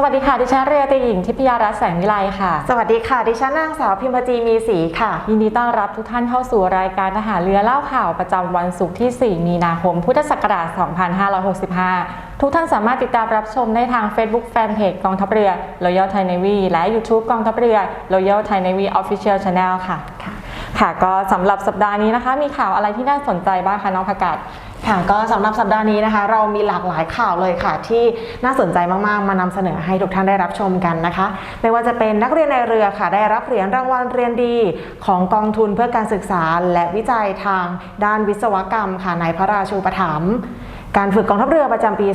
สวัสดีค่ะ ดิฉันเรียตรีหญิงทิพยารัตน์แสงวิไลค่ะ สวัสดีค่ะ ดิฉันนางสาวพิมพจีมีศรีค่ะ ยินดีต้อนรับทุกท่านเข้าสู่รายการทหารเรือเล่าข่าวประจำวันศุกร์ที่ 4 มีนาคม พุทธศักราช 2565 ทุกท่านสามารถติดตามรับชมได้ทาง Facebook Fanpage กองทัพเรือ Royal Thai Navy และ YouTube กองทัพเรือ Royal Thai Navy Official Channel ค่ะ ค่ะค่ะก็สำหรับสัปดาห์นี้นะคะ มีข่าวอะไรที่น่าสนใจบ้างคะน้องผักกาด ค่ะก็สำหรับสัปดาห์นี้นะคะ เรามีหลากหลายข่าวเลยค่ะ ที่น่าสนใจมากๆ มานำเสนอให้ทุกท่านได้รับชมกันนะคะ ไม่ว่าจะเป็นนักเรียนในเรือค่ะ ได้รับเหรียญรางวัลเรียนดี ของกองทุนเพื่อการศึกษาและวิจัยทางด้านวิศวกรรมค่ะในพระราชูปถัมภ์ การฝึกกองทัพเรือประจำปี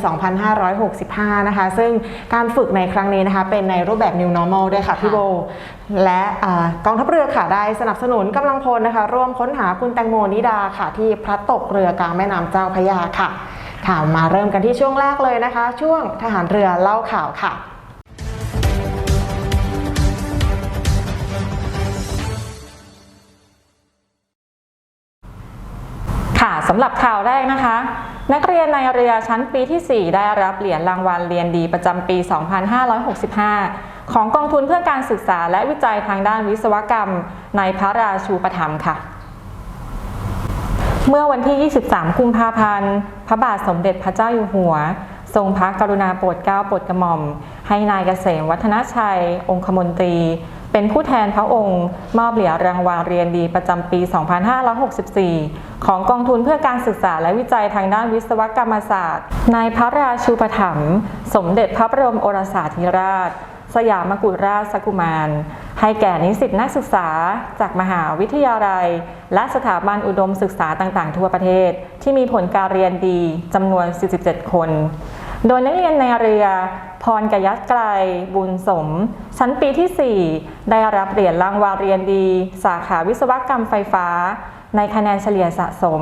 2565 นะคะ ซึ่งการฝึกในครั้งนี้นะคะ เป็นในรูปแบบ New Normal ด้วยค่ะพี่โบ และอ่ากองทัพเรือค่ะได้สนับสนุนกำลังพลนะคะ ร่วมค้นหาคุณแตงโมนิดาค่ะ ที่พลัดตกเรือกลางแม่น้ำเจ้าพระยาค่ะค่ะมาเริ่มกันที่ช่วงแรกเลยนะคะ ช่วงทหารเรือเล่าข่าวค่ะค่ะสำหรับข่าวแรกนะคะ นักเรียนในเรือชั้นปีที่ 4 ได้รับเหรียญรางวัลเรียนดีประจำปี 2565 ของกองทุนเพื่อการศึกษาและวิจัยทางด้านวิศวกรรม ในพระราชูปถัมภ์ค่ะ เมื่อวันที่ 23 กุมภาพันธ์ พระบาทสมเด็จพระเจ้าอยู่หัว ทรงพระกรุณาโปรดเกล้าโปรดกระหม่อม ให้นายเกษมวัฒนชัย องคมนตรี เป็นผู้แทนพระองค์ มอบเหรียญรางวัลเรียนดีประจำปี 2564 ของกองทุนเพื่อการศึกษาและวิจัยทางด้านวิศวกรรมศาสตร์ ในพระราชูปถัมภ์สมเด็จพระบรมโอรสาธิราช สยามกุฎราชกุมาร ให้แก่นิสิตนักศึกษา จากมหาวิทยาลัย และสถาบันอุดมศึกษาต่างๆ ทั่วประเทศ ที่มีผลการเรียนดีจำนวน 47 คน โดยนักเรียนในเรือ พรกยัตไกล บุญสม ชั้นปีที่ 4 ได้รับเหรียญรางวัลเรียนดี สาขาวิศวกรรมไฟฟ้า ในคะแนนเฉลี่ยสะสม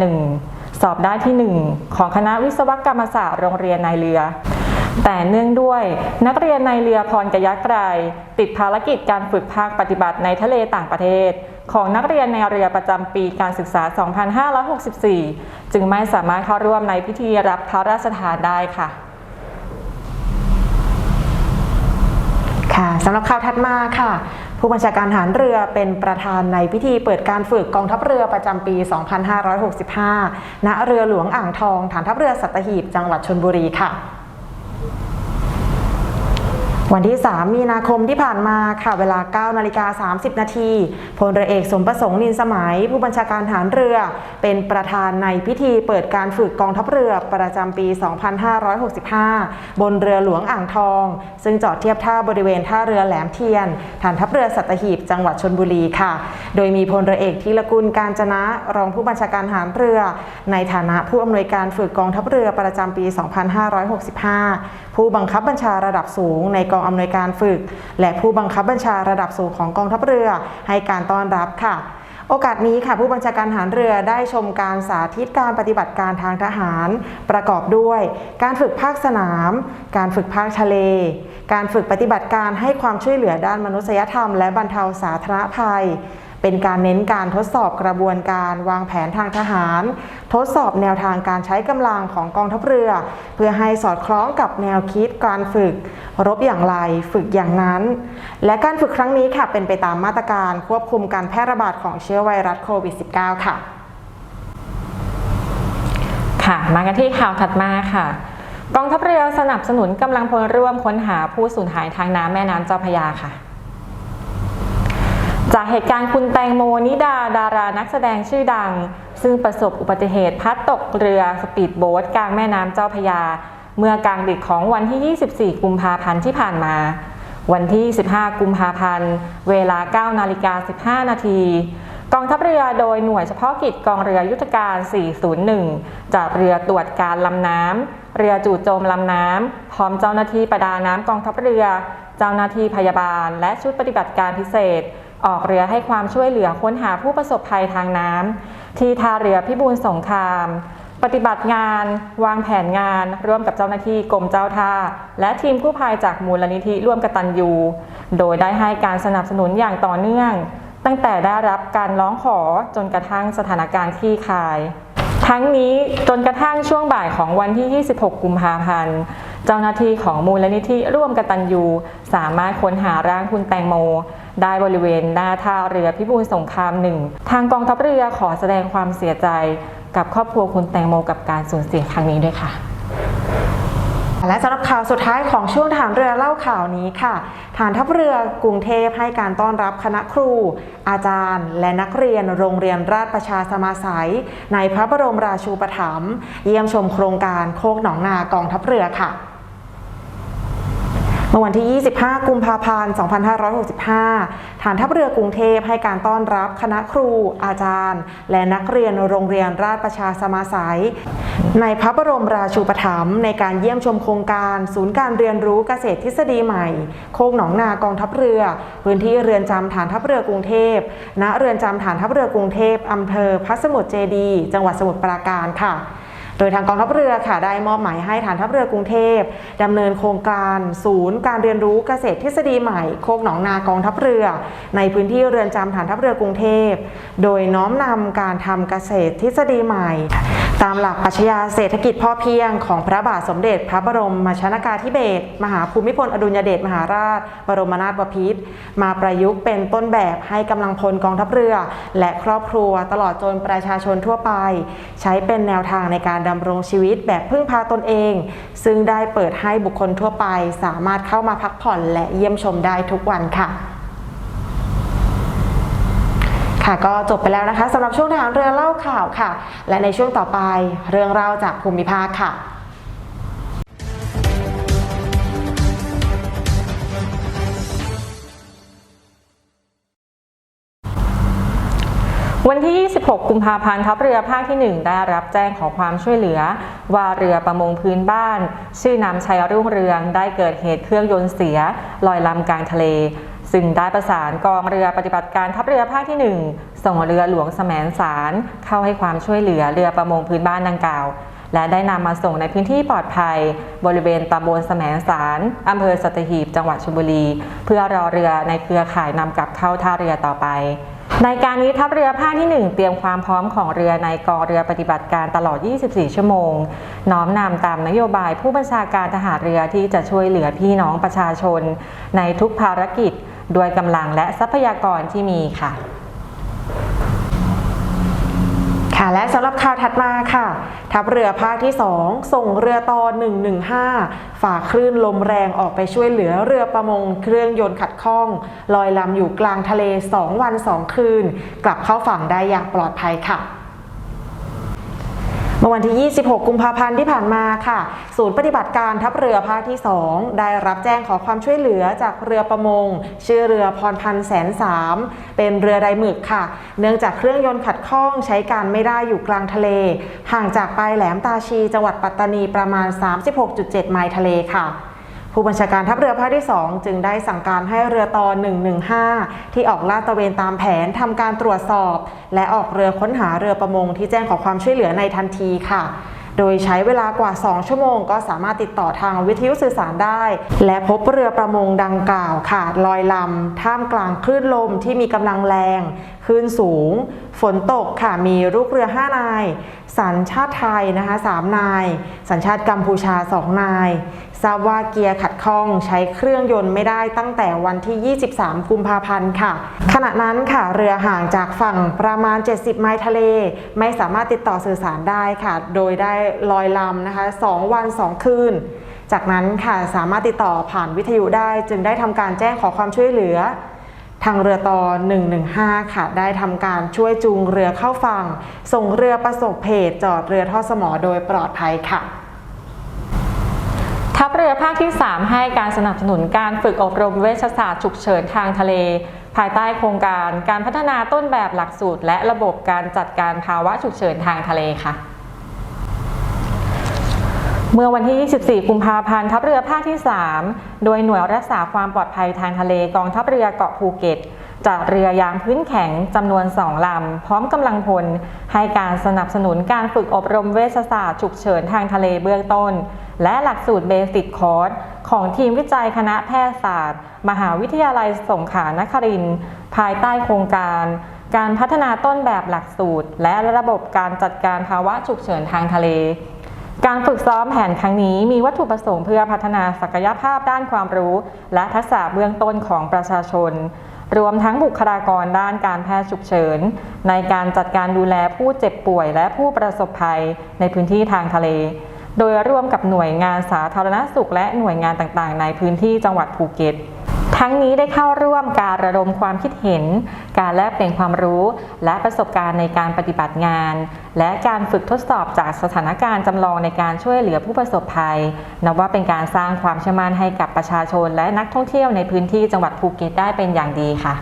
3.81 สอบได้ที่ 1 ของคณะวิศวกรรมศาสตร์โรงเรียนในเรือ แต่เนื่องด้วยนักเรียนในเรือพรกยักไกรติดภารกิจการฝึกภาคปฏิบัติในทะเลต่างประเทศ ของนักเรียนในเรือประจำปีการศึกษา 2564 จึงไม่สามารถเข้าร่วมในพิธีรับพระราชทานได้ค่ะ ค่ะสำหรับข่าวถัดมาค่ะผู้บัญชาการทหารเรือเป็นประธานในพิธีเปิดการฝึกกองทัพเรือประจำปี 2565 ณ เรือหลวงอ่างทอง ฐานทัพเรือสัตหีบ จังหวัดชนบุรีค่ะ วันที่ 3 มีนาคมที่ผ่านมาค่ะเวลา 9 นาฬิกา 30 นาทีพลเรือเอกสมประสงค์นินสมัย ผู้บัญชาการฐานเรือ เป็นประธานในพิธีเปิดการฝึกกองทัพเรือประจำปี 2565 บนเรือหลวงอ่างทอง ซึ่งจอดเทียบท่าบริเวณท่าเรือแหลมเทียน ฐานทัพเรือสัตหีบจังหวัดชนบุรีค่ะ โดยมีพลเรือเอกธีรกุลการจนะรองผู้บัญชาการฐานเรือ ในฐานะผู้อำนวยการฝึกกองทัพเรือประจำปี 2565 ผู้บังคับบัญชาระดับสูงในกองอำนวยการฝึก และผู้บังคับบัญชาระดับสูงของกองทัพเรือ ให้การต้อนรับค่ะโอกาสนี้ค่ะผู้บัญชาการทหารเรือได้ชมการสาธิตการปฏิบัติการทางทหาร ประกอบด้วย การฝึกภาคสนาม การฝึกภาคทะเล การฝึกปฏิบัติการให้ความช่วยเหลือด้านมนุษยธรรม และบรรเทาสาธารณภัย เป็นการเน้นการทดสอบกระบวนการวางแผนทางทหาร ทดสอบแนวทางการใช้กำลังของกองทัพเรือ เพื่อให้สอดคล้องกับแนวคิดการฝึก รบอย่างไรฝึกอย่างนั้น และการฝึกครั้งนี้ค่ะเป็นไปตามมาตรการควบคุมการแพร่ระบาดของเชื้อไวรัสโควิด -19 ค่ะค่ะมากันที่ข่าวถัดมาค่ะ กองทัพเรือสนับสนุนกำลังพลร่วมค้นหาผู้สูญหายทางน้ำแม่น้ำเจ้าพยาค่ะ จากเหตุการณ์คุณแตงโมนิดาดารานักแสดงชื่อดัง ซึ่งประสบอุบัติเหตุพัดตกเรือสปีดโบ๊ทกลางแม่น้ำเจ้าพยา เมื่อกลางดึกของวันที่ 24 กุมภาพันธ์ที่ผ่านมา วันที่ 15 กุมภาพันธ์ เวลา 9 นาฬิกา 15 นาทีกองทัพเรือโดยหน่วยเฉพาะกิจกองเรือยุทธการ 401 จากเรือตรวจการลำน้ำ เรือจู่โจมลำน้ำ พร้อมเจ้าหน้าที่ประดาน้ำกองทัพเรือ เจ้าหน้าที่พยาบาล และชุดปฏิบัติการพิเศษ ออกเรือให้ความช่วยเหลือค้นหาผู้ประสบภัยทางน้ำที่ท่าเรือพิบูลสงคราม ปฏิบัติงาน วางแผนงาน ร่วมกับเจ้าหน้าที่กรมเจ้าท่า และทีมกู้ภัยจากมูลนิธิร่วมกตัญญู โดยได้ให้การสนับสนุนอย่างต่อเนื่อง ตั้งแต่ได้รับการร้องขอจนกระทั่งสถานการณ์คลี่คลายทั้งนี้จนกระทั่งช่วงบ่ายของวันที่ 26 กุมภาพันธ์ เจ้าหน้าที่ของมูลนิธิร่วมกตัญญู สามารถค้นหาร่างคุณแตงโม ได้บริเวณหน้าท่าเรือพิบูลสงครามหนึ่งทางกองทัพเรือขอแสดงความเสียใจกับครอบครัวคุณแตงโมกับการสูญเสียครั้งนี้ด้วยค่ะและสำหรับข่าวสุดท้ายของช่วงฐานเรือเล่าข่าวนี้ค่ะ ฐานทัพเรือกรุงเทพให้การต้อนรับคณะครู อาจารย์ และนักเรียนโรงเรียนราชประชาสมาสัยในพระบรมราชูปถัมภ์เยี่ยมชมโครงการโคกหนองนากองทัพเรือค่ะ เมื่อวันที่ 25 กุมภาพันธ์ 2565 ฐานทัพเรือกรุงเทพให้การต้อนรับคณะครู อาจารย์ และนักเรียนโรงเรียนราชประชาสมาสัยในพระบรมราชูปถัมภ์ในการเยี่ยมชมโครงการ ศูนย์การเรียนรู้เกษตรทฤษฎีใหม่ โคกหนองนากองทัพเรือ พื้นที่เรือนจำฐานทัพเรือกรุงเทพ ณ เรือนจำฐานทัพเรือกรุงเทพอำเภอพระสมุทรเจดี จังหวัดสมุทรปราการค่ะ โดยทางกองทัพเรือค่ะได้มอบหมายให้ฐานทัพเรือกรุงเทพดำเนินโครงการศูนย์การเรียนรู้เกษตรทฤษฎีใหม่โคกหนองนากองทัพเรือ ในพื้นที่เรือนจำฐานทัพเรือกรุงเทพ โดยน้อมนำการทำเกษตรทฤษฎีใหม่ ตามหลักปรัชญาเศรษฐกิจพอเพียงของพระบาทสมเด็จ พระบรมชนากาธิเบศรมหาภูมิพลอดุลยเดชมหาราช บรมนาถบพิตรมาประยุกต์เป็นต้นแบบให้กำลังพลกองทัพเรือ และครอบครัวตลอดจนประชาชนทั่วไป ใช้เป็นแนวทางในการดำรงชีวิตแบบพึ่งพาตนเอง ซึ่งได้เปิดให้บุคคลทั่วไป สามารถเข้ามาพักผ่อนและเยี่ยมชมได้ทุกวันค่ะ ค่ะก็จบไปแล้วนะคะสำหรับช่วงทางเรือเล่าข่าวค่ะ และในช่วงต่อไปเรื่องราวจากภูมิภาคค่ะวันที่ 26 กุมภาพันธ์ทัพเรือภาคที่ 1 ได้รับแจ้งขอความช่วยเหลือ ว่าเรือประมงพื้นบ้าน ชื่อนำชัยรุ่งเรือง ได้เกิดเหตุเครื่องยนต์เสีย ลอยลำกลางทะเล ซึ่งได้ประสานกองเรือปฏิบัติการทัพเรือภาคที่ 1 ส่งเรือหลวงแสมสารเข้าให้ความช่วยเหลือเรือประมงพื้นบ้านดังกล่าว และได้นำมาส่งในพื้นที่ปลอดภัย บริเวณตำบลแสมสารอำเภอสัตหีบจังหวัดชลบุรี เพื่อรอเรือในเครือข่ายนำกลับเข้าท่าเรือต่อไป ในการนี้ทัพเรือภาคที่ 1 เตรียมความพร้อมของเรือในกองเรือปฏิบัติการตลอด 24 ชั่วโมง น้อมนำตามนโยบายผู้บัญชาการทหารเรือที่จะช่วยเหลือพี่น้องประชาชน ในทุกภารกิจ ด้วยกำลังและทรัพยากรที่มีค่ะค่ะและสำหรับข่าวถัดมาค่ะ ทัพเรือภาคที่ 2 ส่งเรือต่อ 115 ฝ่าคลื่นลมแรงออกไปช่วยเหลือเรือประมงเครื่องยนต์ขัดข้อง ลอยลำอยู่กลางทะเล 2 วัน 2 คืน กลับเข้าฝั่งได้อย่างปลอดภัยค่ะ เมื่อวันที่ 26 กุมภาพันธ์ที่ผ่านมาค่ะ ศูนย์ปฏิบัติการทัพเรือภาคที่ 2 ได้รับแจ้งขอความช่วยเหลือจากเรือประมง ชื่อเรือพรพันธ์แสนสามเป็นเรือไดหมึกค่ะ เนื่องจากเครื่องยนต์ขัดข้องใช้การไม่ได้อยู่กลางทะเล ห่างจากปลายแหลมตาชีจังหวัดปัตตานีประมาณ 36.7 ไมล์ทะเลค่ะ ผู้บัญชาการทัพเรือภาคที่ 2 จึงได้สั่งการให้เรือต่อ115 ที่ออกลาดตระเวนตามแผนทำการตรวจสอบ และออกเรือค้นหาเรือประมงที่แจ้งขอความช่วยเหลือในทันทีค่ะ โดยใช้เวลากว่า 2 ชั่วโมง ก็สามารถติดต่อทางวิทยุสื่อสารได้ และพบเรือประมงดังกล่าวค่ะ ลอยลำท่ามกลางคลื่นลมที่มีกำลังแรงคลื่นสูง ฝนตกค่ะมีลูกเรือ 5 นาย สัญชาติไทยนะคะ3นาย สัญชาติกัมพูชา 2 นาย ทราบว่าเกียร์ขัดข้องใช้เครื่องยนต์ไม่ได้ตั้งแต่วันที่ 23 กุมภาพันธ์ค่ะ ขณะนั้นค่ะเรือห่างจากฝั่งประมาณ 70 ไมล์ทะเล ไม่สามารถติดต่อสื่อสารได้ค่ะ โดยได้ลอยลำนะคะ 2 วัน 2 คืน จากนั้นค่ะสามารถติดต่อผ่านวิทยุได้ จึงได้ทำการแจ้งขอความช่วยเหลือ ทางเรือต่อ 115 ค่ะ ได้ทำการช่วยจูงเรือเข้าฝั่ง ส่งเรือประสบเหตุจอดเรือท่อสมอโดยปลอดภัยค่ะ รือภาคที่ 3 ให้การสนับสนุนการฝึกอบรมเวชศาสตร์ฉุกเฉินทางทะเล ภายใต้โครงการการพัฒนาต้นแบบหลักสูตร และระบบการจัดการภาวะฉุกเฉินทางทะเลค่ะเมื่อวันที่ 24 กุมภาพันธ์ ทัพเรือภาคที่ 3 โดยหน่วยรักษาความปลอดภัยทางทะเลกองทัพเรือเกาะภูเก็ตจัดเรือยางพื้นแข็งจำนวน 2 ลำ พร้อมกำลังพล ให้การสนับสนุนการฝึกอบรมเวชศาสตร์ฉุกเฉินทางทะเลเบื้องต้น และหลักสูตรเบสิกคอร์สของทีมวิจัยคณะแพทยศาสตร์ มหาวิทยาลัยสงขลานครินทร์ภายใต้โครงการ การพัฒนาต้นแบบหลักสูตร และระบบการจัดการภาวะฉุกเฉินทางทะเล การฝึกซ้อมแผนครั้งนี้มีวัตถุประสงค์เพื่อพัฒนาศักยภาพด้านความรู้ และทักษะเบื้องต้นของประชาชน รวมทั้งบุคลากรด้านการแพทย์ฉุกเฉิน ในการจัดการดูแลผู้เจ็บป่วยและผู้ประสบภัยในพื้นที่ทางทะเล โดยร่วมกับหน่วยงานสาธารณสุขและหน่วยงานต่างๆ ในพื้นที่จังหวัดภูเก็ต ทั้งนี้ได้เข้าร่วมการระดมความคิดเห็น การแลกเปลี่ยนความรู้ และประสบการณ์ในการปฏิบัติงาน และการฝึกทดสอบจากสถานการณ์จำลองในการช่วยเหลือผู้ประสบภัย นับว่าเป็นการสร้างความเชื่อมั่นให้กับประชาชน และนักท่องเที่ยวในพื้นที่จังหวัดภูเก็ตได้เป็นอย่างดีค่ะ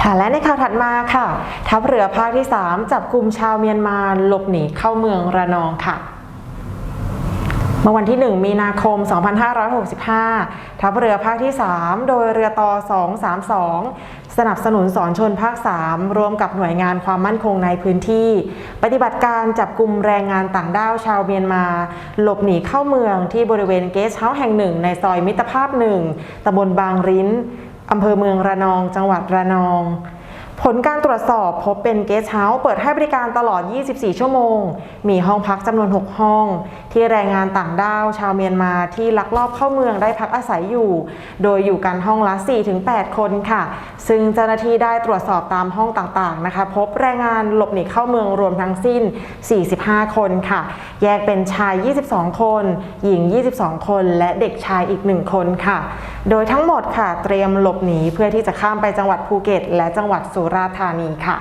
ค่ะและในข่าวถัดมาค่ะ ทัพเรือภาคที่ 3 จับกลุ่มชาวเมียนมาหลบหนีเข้าเมืองระนองค่ะ เมื่อวันที่ 1 มีนาคม 2565 ทัพเรือภาคที่ 3 โดยเรือต่อ 232 สนับสนุนสอนชนภาค 3 รวมกับหน่วยงานความมั่นคงในพื้นที่ ปฏิบัติการจับกลุ่มแรงงานต่างด้าวชาวเมียนมา หลบหนีเข้าเมืองที่บริเวณเกสเฮาส์แห่งหนึ่งในซอยมิตรภาพหนึ่งตำบลบางริ้นอำเภอเมืองระนอง จังหวัดระนอง ผลการตรวจสอบพบเป็นเกสเฮาส์เปิดให้บริการตลอด 24 ชั่วโมง มีห้องพักจำนวน 6 ห้อง ที่แรงงานต่างด้าวชาวเมียนมาที่ลักลอบเข้าเมืองได้พักอาศัยอยู่ โดยอยู่กันห้องละ 4-8 คนค่ะ ซึ่งเจ้าหน้าที่ได้ตรวจสอบตามห้องต่างๆนะคะ พบแรงงานหลบหนีเข้าเมืองรวมทั้งสิ้น 45 คนค่ะ แยกเป็นชาย 22 คน หญิง 22 คน และเด็กชายอีก 1 คนค่ะ โดยทั้งหมดค่ะ เตรียมหลบหนีเพื่อที่จะข้ามไปจังหวัดภูเก็ต และจังหวัดสุราษฎร์ธานีค่ะ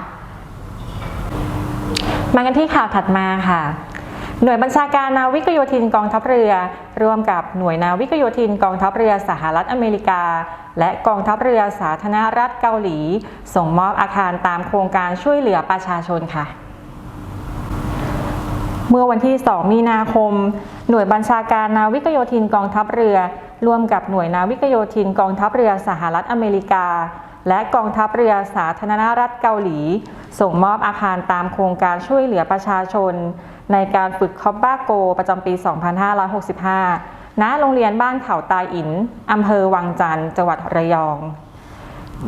มากันที่ข่าวถัดมาค่ะ หน่วยบัญชาการนาวิกโยธินกองทัพเรือ ร่วมกับหน่วยนาวิกโยธินกองทัพเรือสหรัฐอเมริกา และกองทัพเรือสาธารณรัฐเกาหลี ส่งมอบอาคารตามโครงการช่วยเหลือประชาชนค่ะเมื่อวันที่ 2 มีนาคม หน่วยบัญชาการนาวิกโยธินกองทัพเรือ ร่วมกับหน่วยนาวิกโยธินกองทัพเรือสหรัฐอเมริกา และกองทัพเรือสาธารณรัฐเกาหลี ส่งมอบอาคารตามโครงการช่วยเหลือประชาชน ในการฝึกคอบบ้าโกประจำปี 2565 ณ โรงเรียนบ้านเขาตายอินอำเภอวังจันทร์จังหวัดระยอง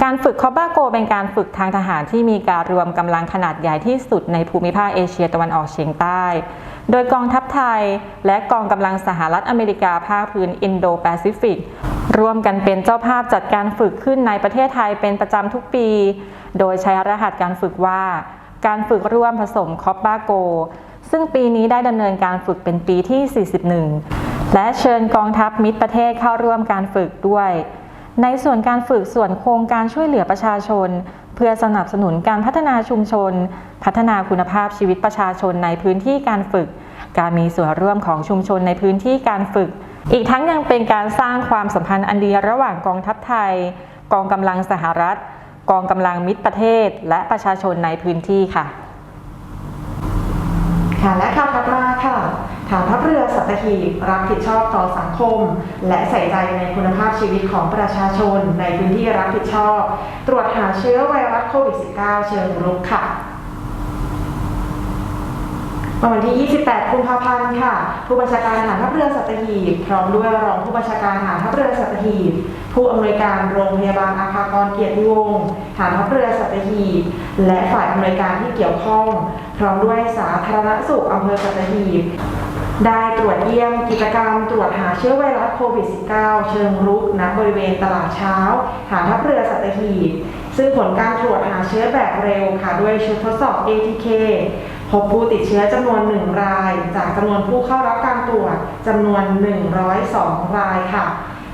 การฝึกคอบบ้าโกเป็นการฝึกทางทหารที่มีการรวมกำลังขนาดใหญ่ที่สุดในภูมิภาคเอเชียตะวันออกเฉียงใต้ โดยกองทัพไทย และกองกำลังสหรัฐอเมริกาภาคพื้นอินโดแปซิฟิกร่วมกันเป็นเจ้าภาพจัดการฝึกขึ้นในประเทศไทยเป็นประจำทุกปี โดยใช้รหัสการฝึกว่า การฝึกร่วมผสมคอบบ้าโก ซึ่งปีนี้ได้ดำเนินการฝึกเป็นปีที่ 41 และเชิญกองทัพมิตรประเทศเข้าร่วมการฝึกด้วย ในส่วนการฝึกส่วนโครงการช่วยเหลือประชาชน เพื่อสนับสนุนการพัฒนาชุมชน พัฒนาคุณภาพชีวิตประชาชนในพื้นที่การฝึก การมีส่วนร่วมของชุมชนในพื้นที่การฝึก อีกทั้งยังเป็นการสร้างความสัมพันธ์อันดีระหว่างกองทัพไทย กองกำลังสหรัฐ กองกำลังมิตรประเทศ และประชาชนในพื้นที่ค่ะ ค่ะและข่าวถัดมาค่ะ ฐานทัพเรือสัตหีบรับผิดชอบต่อสังคม และใส่ใจในคุณภาพชีวิตของประชาชนในพื้นที่รับผิดชอบ ตรวจหาเชื้อไวรัสโควิด -19 เชิงรุกค่ะเมื่อวันที่ 28 กุมภาพันธ์ ค่ะ ผู้บัญชาการฐานทัพเรือสัตหีบ พร้อมด้วยรองผู้บัญชาการฐานทัพเรือสัตหีบ ผู้อำนวยการโรงพยาบาลอาภากรเกียรติวงศ์ฐานทัพเรือสัตหีบ และฝ่ายอำนวยการที่เกี่ยวข้อง พร้อมด้วยสาธารณสุขอำเภอสัตหีบ ได้ตรวจเยี่ยมกิจกรรมตรวจหาเชื้อไวรัสโควิด -19 เชิงรุกณบริเวณตลาดเช้าฐาทัพเรือสัตหีบซึ่งผลการตรวจหาเชื้อแบบเร็วค่ะด้วยชุดทดสอบ ATK พบผู้ติดเชื้อจำนวน 1 ราย จากจำนวนผู้เข้ารับการตรวจจำนวน 102 รายค่ะ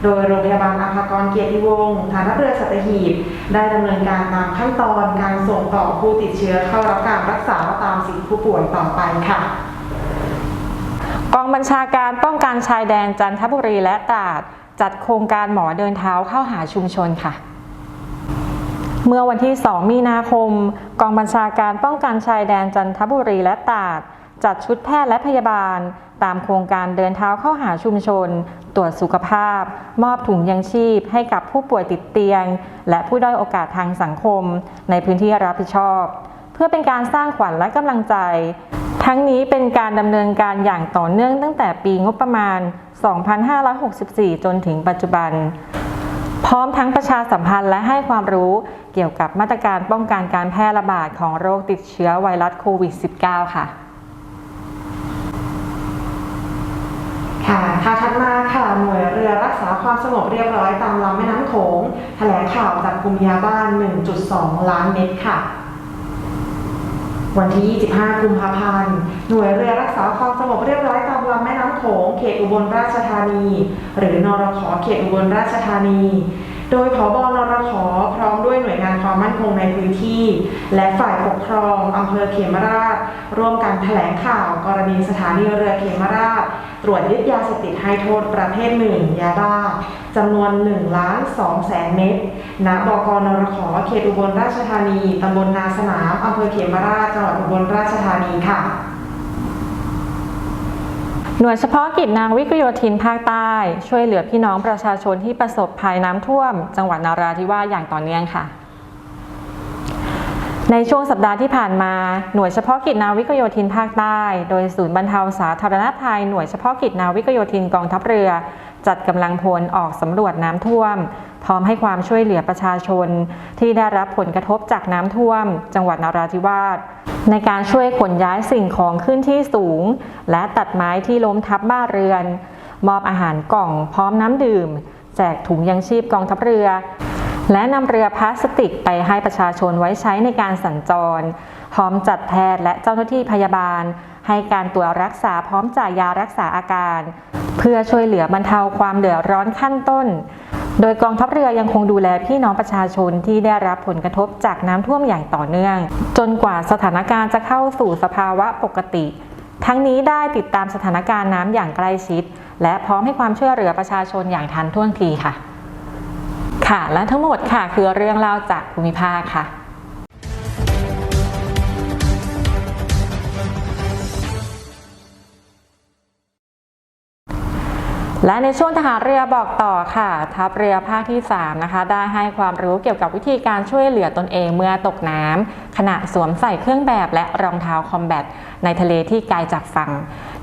โดยโรงพยาบาลอาภากรเกียรติวงศ์ฐานทัพเรือสัตหีบ ได้ดำเนินการตามขั้นตอนการส่งต่อผู้ติดเชื้อเข้ารับการรักษาตามสิทธิผู้ป่วยต่อไปค่ะ กองบัญชาการป้องกันชายแดนจันทบุรีและตราดจัดโครงการหมอเดินเท้าเข้าหาชุมชนค่ะ เมื่อวันที่ 2 มีนาคม กองบัญชาการป้องกันชายแดนจันทบุรีและตราดจัดชุดแพทย์และพยาบาล ตามโครงการเดินเท้าเข้าหาชุมชน ตรวจสุขภาพ มอบถุงยังชีพให้กับผู้ป่วยติดเตียง และผู้ด้อยโอกาสทางสังคม ในพื้นที่รับผิดชอบ เพื่อเป็นการสร้างขวัญและกำลังใจ ทั้งนี้เป็นการดำเนินการอย่างต่อเนื่องตั้งแต่ปีงบประมาณ 2564 จนถึงปัจจุบัน พร้อมทั้งประชาสัมพันธ์และให้ความรู้เกี่ยวกับมาตรการป้องกันการแพร่ระบาดของโรคติดเชื้อไวรัสโควิด -19 ค่ะ ค่ะค่ะถัดมาค่ะหน่วยเรือรักษาความสงบเรียบร้อยตามลำแม่น้ำโขงแถลงข่าวจับกลุ่มยาบ้าน 1.2 ล้านเม็ดค่ะ วันที่ 25 กุมภาพันธ์ หน่วยเรือรักษาความสงบเรียบร้อยตามลำแม่น้ำโขง เขตอุบลราชธานี หรือนรขเขตอุบลราชธานี โดยผบนรขพร้อมด้วยหน่วย ความมั่นคงในพื้นที่ และฝ่ายปกครองอำเภอเขมราช ร่วมกันแถลงข่าวกรณีสถานีเรือเขมราช ตรวจยึดยาเสพติดให้โทษประเภทหนึ่งยาบ้าจำนวน1ล้าน2แสนเม็ดณบกนรขเขตอุบลราชธานีตำบลนาสนามอำเภอเขมราชจังหวัดอุบลราชธานีค่ะหน่วยเฉพาะกิจนางวิกโยธินภาคใต้ ช่วยเหลือพี่น้องประชาชนที่ประสบภัยน้ำท่วม จังหวัดนาราธิวาสอย่างต่อเนื่องค่ะ ในช่วงสัปดาห์ที่ผ่านมา หน่วยเฉพาะกิจนาวิกโยธินภาคใต้ โดยศูนย์บรรเทาสาธารณภัยหน่วยเฉพาะกิจนาวิกโยธินกองทัพเรือ จัดกำลังพลออกสำรวจน้ำท่วม พร้อมให้ความช่วยเหลือประชาชน ที่ได้รับผลกระทบจากน้ำท่วม จังหวัดนาราธิวาสในการช่วยขนย้ายสิ่งของขึ้นที่สูง และตัดไม้ที่ล้มทับบ้านเรือน มอบอาหารกล่องพร้อมน้ำดื่ม แจกถุงยังชีพกองทัพเรือ และนำเรือพลาสติกไปให้ประชาชนไว้ใช้ในการสัญจร พร้อมจัดแพทย์และเจ้าหน้าที่พยาบาล ให้การตรวจรักษาพร้อมจ่ายยารักษาอาการ เพื่อช่วยเหลือบรรเทาความเดือดร้อนขั้นต้น โดยกองทัพเรือยังคงดูแลพี่น้องประชาชนที่ได้รับผลกระทบจากน้ำท่วมอย่างต่อเนื่อง จนกว่าสถานการณ์จะเข้าสู่สภาวะปกติ ทั้งนี้ได้ติดตามสถานการณ์น้ำอย่างใกล้ชิด และพร้อมให้ความช่วยเหลือประชาชนอย่างทันท่วงทีค่ะ ค่ะ และทั้งหมดค่ะคือเรื่องเล่าจากภูมิภาคค่ะ และในช่วงทหารเรือบอกต่อค่ะ ทัพเรือภาคที่ 3 นะคะ ได้ให้ความรู้เกี่ยวกับวิธีการช่วยเหลือตนเองเมื่อตกน้ำขณะสวมใส่เครื่องแบบและรองเท้าคอมแบทในทะเลที่ไกลจากฝั่ง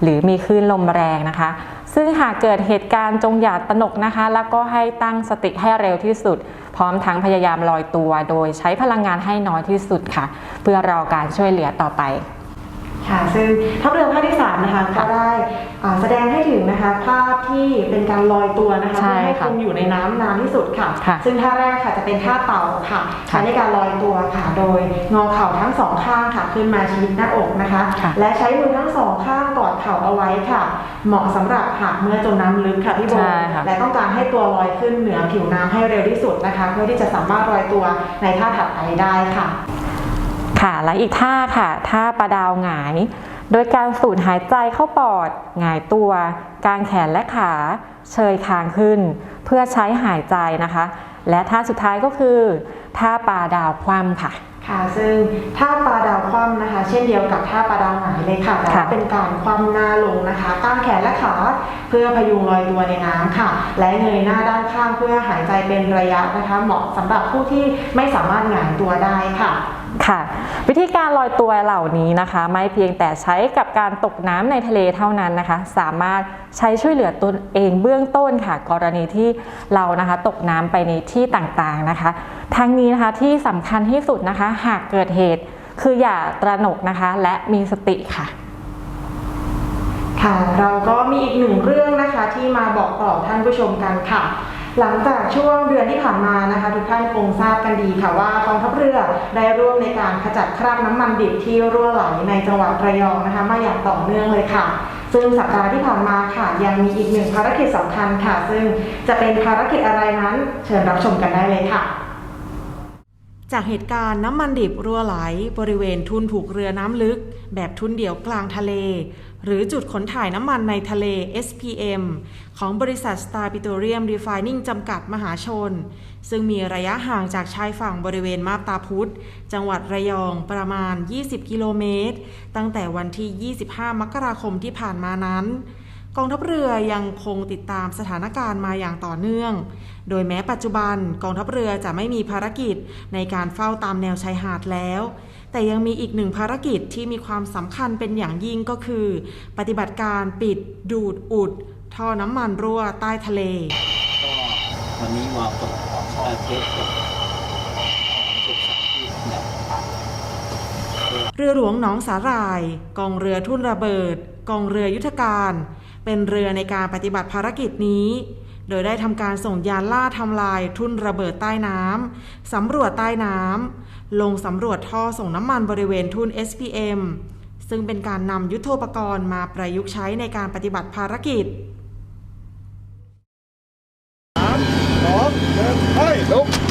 หรือมีคลื่นลมแรงนะคะ ซึ่งหากเกิดเหตุการณ์จงอย่าตระหนกนะคะ แล้วก็ให้ตั้งสติให้เร็วที่สุด พร้อมทั้งพยายามลอยตัว โดยใช้พลังงานให้น้อยที่สุดค่ะ เพื่อรอการช่วยเหลือต่อไป ค่ะซึ่งทัพเรือภาคที่3นะคะก็ได้อ่าแสดงให้ถึงนะคะภาพที่เป็นการลอยตัวนะคะใช่เพื่อให้ค่ะคุณอยู่ในน้ำนานที่สุดค่ะค่ะ ซึ่งท่าแรกค่ะจะเป็นท่าเต่าค่ะใช้ค่ะในการลอยตัวค่ะ โดยงอเข่าทั้งสองข้างค่ะขึ้นมาชิดหน้าอกนะคะค่ะและใช้มือทั้งสองข้างกอดเข่าเอาไว้ค่ะ เหมาะสำหรับหากเมื่อจมน้ำลึกค่ะพี่โบใช่ค่ะและต้องการให้ตัวลอยขึ้นเหนือผิวน้ำให้เร็วที่สุดนะคะ เพื่อที่จะสามารถลอยตัวในท่าถัดไปได้ค่ะ ค่ะและอีกท่าค่ะท่าประดาวหงาย โดยการสูดหายใจเข้าปอดหงายตัว กางแขนและขาเชยคางขึ้น เพื่อใช้หายใจนะคะ และท่าสุดท้ายก็คือท่าปลาดาวคว่ำค่ะค่ะซึ่งท่าปลาดาวคว่ำนะคะ เช่นเดียวกับท่าปลาดาวหงายเลยค่ะแต่ว่าค่ะเป็นการคว่ำหน้าลงนะคะตั้งแขนและขาเพื่อพยุงลอยตัวในน้ำค่ะ และเงยหน้าด้านข้างเพื่อหายใจเป็นระยะนะคะ เหมาะสำหรับผู้ที่ไม่สามารถหงายตัวได้ค่ะ ค่ะ วิธีการลอยตัวเหล่านี้นะคะ ไม่เพียงแต่ใช้กับการตกน้ำในทะเลเท่านั้นนะคะ สามารถใช้ช่วยเหลือตนเองเบื้องต้นค่ะ กรณีที่เรานะคะตกน้ำไปในที่ต่างๆนะคะ ทั้งนี้นะคะที่สำคัญที่สุดนะคะ หากเกิดเหตุคืออย่าตระหนกนะคะ และมีสติค่ะค่ะเราก็มีอีกหนึ่งเรื่องนะคะที่มาบอกต่อท่านผู้ชมกันค่ะ หลังจากช่วงเดือนที่ผ่านมานะคะ ทุกท่านคงทราบกันดีค่ะว่ากองทัพเรือได้ร่วมในการขจัดคราบน้ำมันดิบที่รั่วไหลในจังหวัดระยองนะคะมาอย่างต่อเนื่องเลยค่ะ ซึ่งสัปดาห์ที่ผ่านมาค่ะยังมีอีกหนึ่งภารกิจสำคัญค่ะ ซึ่งจะเป็นภารกิจอะไรนั้น เชิญรับชมกันได้เลยค่ะจากเหตุการณ์น้ำมันดิบรั่วไหล บริเวณทุ่นผูกเรือน้ำลึก แบบทุ่นเดี่ยวกลางทะเล หรือจุดขนถ่ายน้ำมันในทะเล SPM ของบริษัท Star Petroleum Refining จำกัดมหาชน ซึ่งมีระยะห่างจากชายฝั่งบริเวณมาบตาพุธ จังหวัดระยองประมาณ 20 กิโลเมตร ตั้งแต่วันที่ 25 มกราคมที่ผ่านมานั้นกองทัพเรือยังคงติดตามสถานการณ์มาอย่างต่อเนื่อง โดยแม้ปัจจุบันกองทัพเรือจะไม่มีภารกิจในการเฝ้าตามแนวชายหาดแล้ว แต่ยังมีอีกหนึ่งภารกิจที่มีความสำคัญเป็นอย่างยิ่งก็คือ ปฏิบัติการปิดดูดอุด ท่อน้ำมันรั่วใต้ทะเล ก็วันนี้วาวตกเอ่อเทสตกสุกร์เสาร์ที่เนี่ยเรือหลวงหนองสาหร่าย กองเรือทุ่นระเบิด กองเรือยุทธการ เป็นเรือในการปฏิบัติภารกิจนี้ โดยได้ทำการส่งยานล่าทำลายทุ่นระเบิดใต้น้ำสำรวจใต้น้ำลงสำรวจท่อส่งน้ำมันบริเวณทุ่น SPM ซึ่งเป็นการนำยุทโธปกรณ์มาประยุกต์ใช้ในการปฏิบัติภารกิจสองหนึ่งให้ลุก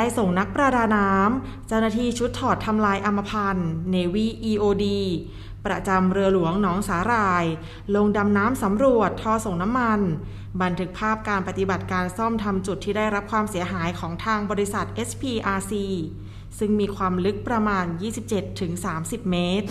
ได้ส่งนักประดาน้ำ เจ้าหน้าที่ชุดถอดทำลายอัมพันธ์ Navy EOD ประจำเรือหลวงหนองสาหร่าย ลงดำน้ำสำรวจท่อส่งน้ำมัน บันทึกภาพการปฏิบัติการซ่อมทำจุดที่ได้รับความเสียหายของทางบริษัท SPRC ซึ่งมีความลึกประมาณ 27-30 เมตร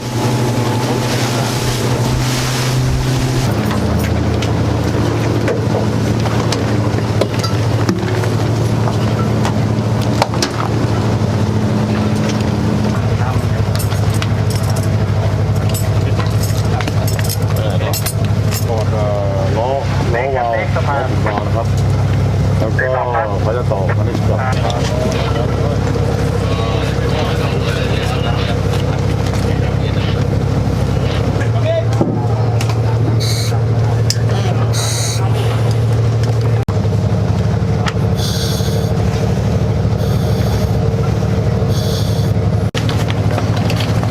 กดเอ่อล้อล้อวาล์วล้อถึงวาล์วนะครับ แล้วก็เขาจะต่อมาในกลับ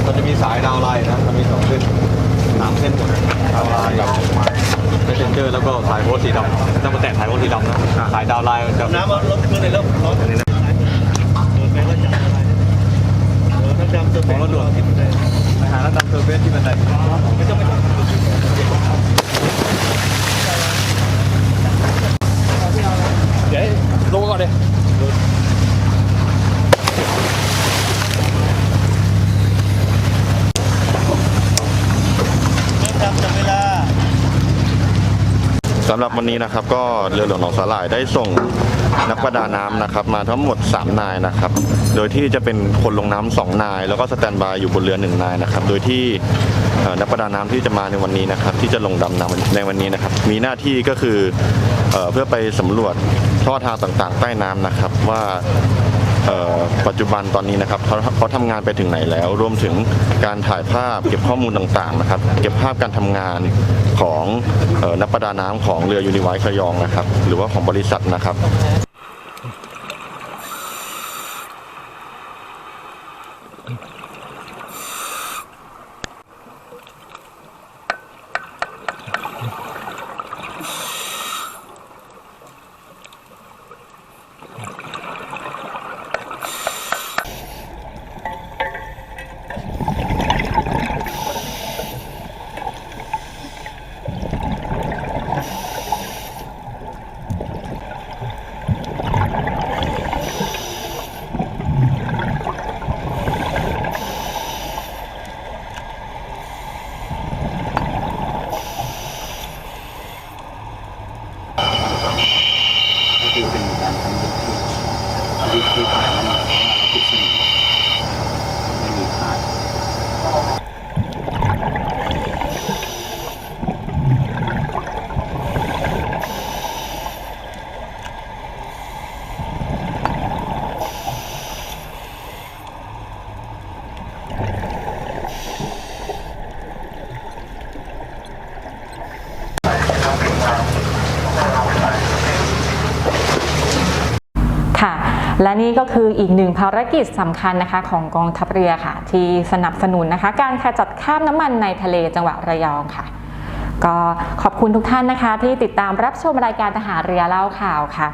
มันจะมีสายดาวน์ไลน์นะ มันมีสองเส้นสามเส้นหมดดาวน์ไลน์กับเมสเซนเจอร์แล้วก็สายโพสต์สีดำต้องมาแตะสายโพสต์สีดำนะ สายดาวน์ไลน์จะ น้ำมันลดขึ้นเลยแล้วร้อนเดินไปแล้วจะอะไรเออน้ำดำจะ ของรถด่วนไปหาแล้วดำเซอร์เวสที่บันได ไม่ต้องไม่ต้องเดี๋ยวลงก่อนเลยน้ำดำจับเวลา สำห รับวันนี้นะครับ ก็เรือหลวงหนองสาหร่ายได้ส่งนักประดาน้ำนะครับ มาทั้งหมด 3 นายนะครับ โดยที่จะเป็นคนลงน้ำสองนาย แล้วก็สแตนบายอยู่บนเรือหนึ่งนายนะครับ โดยที่นักประดาน้ำที่จะมาในวันนี้นะครับ ที่จะลงดำน้ำในวันนี้นะครับ มีหน้าที่ก็คือเอเพื่อไปสำรวจท่อทางต่างๆ ใต้น้ำนะครับ ว่าปัจจุบันตอนนี้นะครับเขาเขาทำงานไปถึงไหนแล้ว รวมถึงการถ่ายภาพเก็บข้อมูลต่างๆนะครับ เก็บภาพการทำงาน ของออนักประดาน้ำของเรือยูนิไวท์ระยองนะครับ หรือว่าของบริษัทนะครับ ก็คือเป็นการทำยุทธที่ที่ผ่านมาเพราะว่าเราติดสนิทไม่มีขาด ค่ะ และนี่ก็คืออีกหนึ่งภารกิจสำคัญนะคะของกองทัพเรือค่ะ ที่สนับสนุนนะคะ การขจัดคราบน้ำมันในทะเลจังหวัดระยองค่ะ ก็ขอบคุณทุกท่านนะคะ ที่ติดตามรับชมรายการทหารเรือเล่าข่าวค่ะ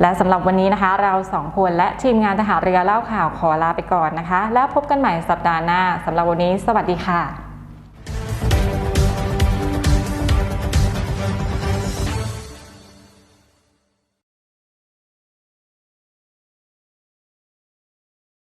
และสำหรับวันนี้นะคะ เราสองคนและทีมงานทหารเรือเล่าข่าวขอลาไปก่อนนะคะ แล้วพบกันใหม่สัปดาห์หน้าสำหรับวันนี้ สวัสดีค่ะ